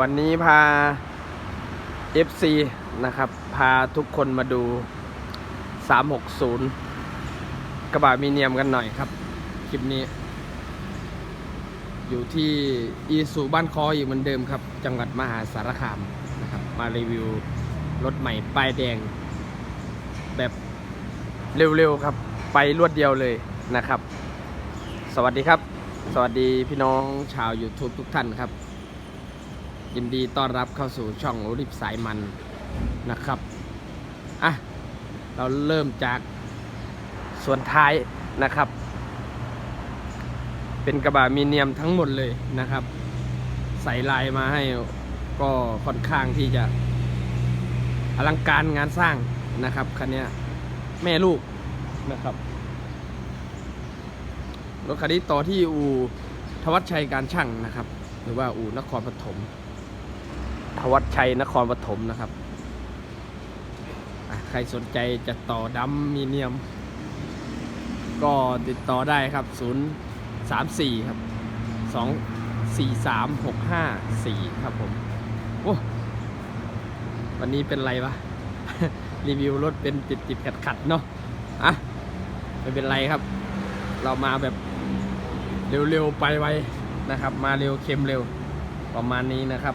วันนี้พา FC นะครับ พาทุกคนมาดู 360 กระบะมีเนียมกันหน่อยครับ คลิปนี้ อยู่ที่อีสุบ้านคออีกเหมือนเดิมครับ จังหวัดมหาสารคามนะครับ มารีวิวรถใหม่ป้ายแดง แบบเร็วๆครับ ไปรวดเดียวเลยนะครับ สวัสดีครับ สวัสดีพี่น้องชาว YouTube ทุกท่านครับ ยินดีต้อนรับเข้าสู่ช่องโอลิฟสายมันนะครับอะเราเริ่มจากส่วนท้ายนะครับ เป็นกระบะมีเนียมทั้งหมดเลยนะครับ ใส่ลายมาให้ก็ค่อนข้างที่จะอลังการงานสร้างนะครับคันนี้แม่ลูกนะครับรถคันนี้ต่อที่อู่ทวัชชัยการช่างนะครับ หรือว่าอู่นครปฐม ทวัชชัยนครปฐมนะครับ ใครสนใจจะต่อดัมมีเนียม ก็ติดต่อได้ครับ 0 3 4 ครับ 2 4 3 6 5 4 ครับผม โอ้ วันนี้เป็นไรวะ รีวิวรถเป็นติดติดขัดขัดเนาะอะไม่เป็นไรครับ เรามาแบบเร็วๆไปไวนะครับ มาเร็วเค็มเร็วประมาณนี้นะครับ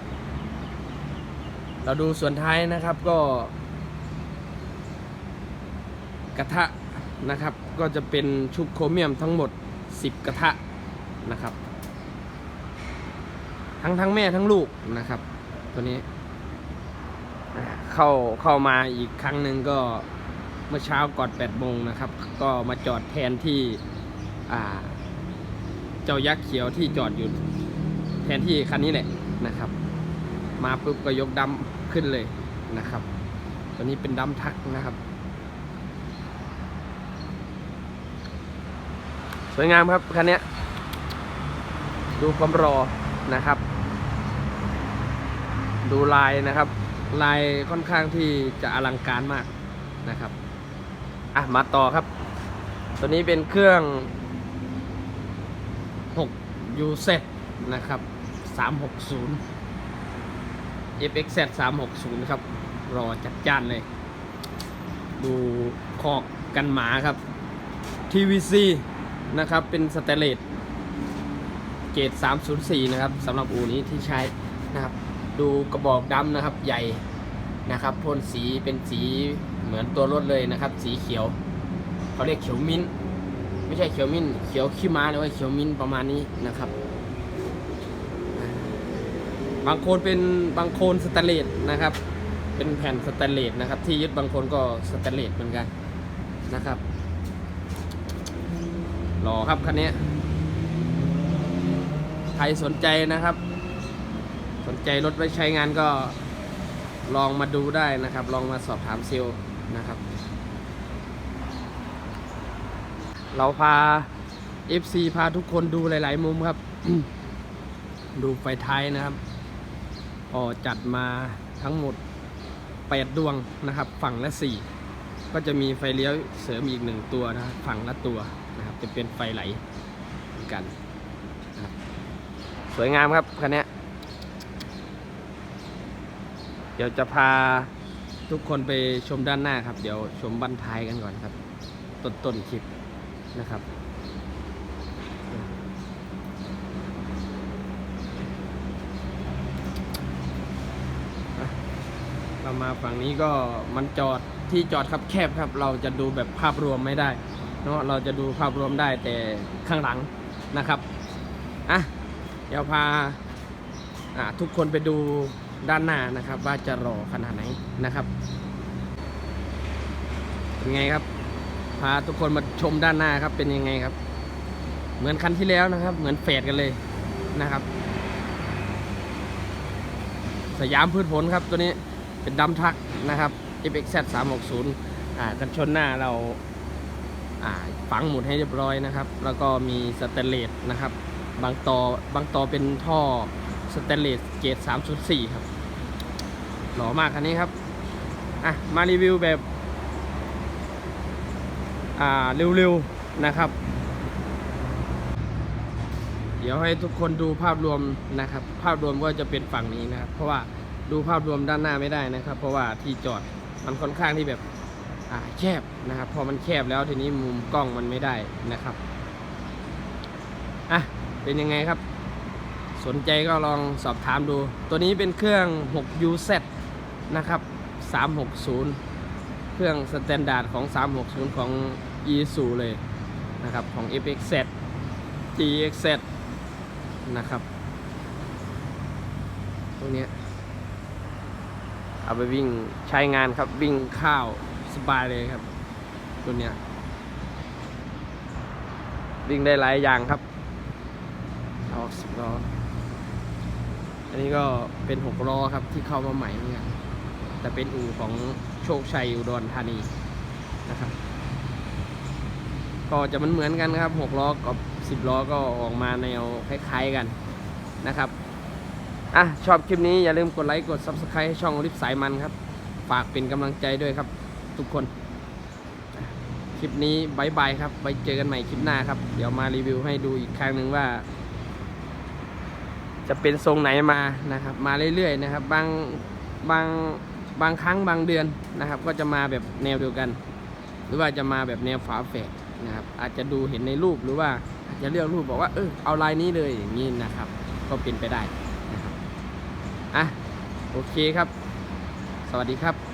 เราดูส่วนท้ายนะครับก็ กระทะนะครับก็จะเป็นชุบโครเมียมทั้งหมด 10 กระทะนะครับ ทั้งทั้งแม่ทั้งลูกนะครับ ตัวนี้ เข้าเข้ามาอีกครั้งหนึ่งก็เมื่อเช้าก่อน8โมงนะครับ ก็มาจอดแทนที่เจ้ายักษ์เขียวที่จอดอยู่แทนที่คันนี้แหละนะครับ มาปุ๊บก็ยกดำขึ้นเลยนะครับ ตัวนี้เป็นดำทักนะครับ สวยงามครับคันนี้ดูความรอนะครับ ดูลายนะครับ ลายค่อนข้างที่จะอลังการมากนะครับอะมาต่อครับ ตัวนี้เป็นเครื่อง6 UZ นะครับ360 FXZ 360 ครับ รอจัดจ้านเลย ดูขอกกันหมาครับ TVC นะครับ เป็นสเตเลสเกรด304 นะครับสำหรับอูนี้ที่ใช้นะครับ ดูกระบอกดำนะครับใหญ่นะครับพ่นสีเป็นสีเหมือนตัวรถเลยนะครับ สีเขียว เขาเรียกเขียวมิ้น ไม่ใช่เขียวมิ้น เขียวขี้ม้าหรือว่าเขียวมิ้นประมาณนี้นะครับ บางโคนเป็นบางโคนสแตนเลสนะครับ เป็นแผ่นสแตนเลสนะครับ ที่ยึดบางคนก็สแตนเลสเหมือนกันนะครับหล่อครับคันนี้ใครสนใจนะครับ สนใจรถไว้ใช้งานก็ลองมาดูได้นะครับ ลองมาสอบถามเซลล์นะครับ เราพา FC พาทุกคนดูหลาย ๆ มุมครับ ดูไฟท้ายนะครับ พอจัดมาทั้งหมด 8 ดวงนะครับ ฝั่งละ 4 ก็จะมีไฟเลี้ยวเสริมอีกหนึ่งตัวนะครับฝั่งละตัวนะครับจะเป็นไฟไหลเหมือนกันสวยงามครับคันนี้เดี๋ยวจะพาทุกคนไปชมด้านหน้าครับ เดี๋ยวชมบันท้ายกันก่อนครับ ต้นต้นคลิปนะครับ เรามาฝั่งนี้ก็มันจอดที่จอดครับแคบครับ เราจะดูแบบภาพรวมไม่ได้เนาะเราจะดูภาพรวมได้แต่ข้างหลังนะครับอะเดี๋ยวพาอะทุกคนไปดูด้านหน้านะครับ ว่าจะรอขนาดไหนนะครับเป็นไงครับ พาทุกคนมาชมด้านหน้าครับเป็นยังไงครับ เหมือนคันที่แล้วนะครับ เหมือนแฝดกันเลยนะครับ สยามพืชผลครับตัวนี้ เป็นดัมทักนะครับ FXZ 360อ่ากันชนหน้าเราอ่าฝังหมุดให้เรียบร้อยนะครับ แล้วก็มีสแตนเลสนะครับ บางต่อบางต่อเป็นท่อสแตนเลสเกรด304 ครับ หล่อมากคันนี้ครับอะมารีวิวแบบอ่าเร็วๆนะครับ เดี๋ยวให้ทุกคนดูภาพรวมนะครับ ภาพรวมก็จะเป็นฝั่งนี้นะครับ เพราะว่า ดูภาพรวมด้านหน้าไม่ได้นะครับ เพราะว่าที่จอดมันค่อนข้างที่แบบแคบนะครับ พอมันแคบแล้วทีนี้มุมกล้องมันไม่ได้นะครับอะเป็นยังไงครับ สนใจก็ลองสอบถามดู ตัวนี้เป็นเครื่อง 6UZ นะครับ 360 เครื่องสแตนดาร์ดของ 360 ของ e s u เลยนะครับ ของ FXZ GXZ นะครับ ตรงนี้ เอาไปวิ่งใช้งานครับวิ่งข้าวสบายเลยครับตัวเนี้ยวิ่งได้หลายอย่างครับเอาสิบล้ออันนี้ก็เป็นหกล้อครับที่เข้ามาใหม่เนี่ยแต่เป็นอู่ของโชคชัยอุดรธานีนะครับ ก็จะมันเหมือนกันครับหกล้อกับสิบล้อก็ออกมาแนวคล้ายๆกันนะครับ อะชอบคลิปนี้อย่าลืมกดไลค์กด Subscribe ให้ช่องลิฟสายมันครับ ฝากเป็นกำลังใจด้วยครับ ทุกคน คลิปนี้บายบายครับไว้เจอกันใหม่คลิปหน้าครับ เดี๋ยวมารีวิวให้ดูอีกครั้งหนึ่งว่า จะเป็นทรงไหนมานะครับ มาเรื่อยๆนะครับ บางบางบางครั้งบางเดือนนะครับ ก็จะมาแบบแนวเดียวกัน หรือว่าจะมาแบบแนวฝาแฝดนะครับ อาจจะดูเห็นในรูปหรือว่าอาจจะเลือกรูปบอกว่าเออเอาลายนี้เลยอย่างนี้นะครับ ก็เป็นไปได้ อะโอเคครับ สวัสดีครับ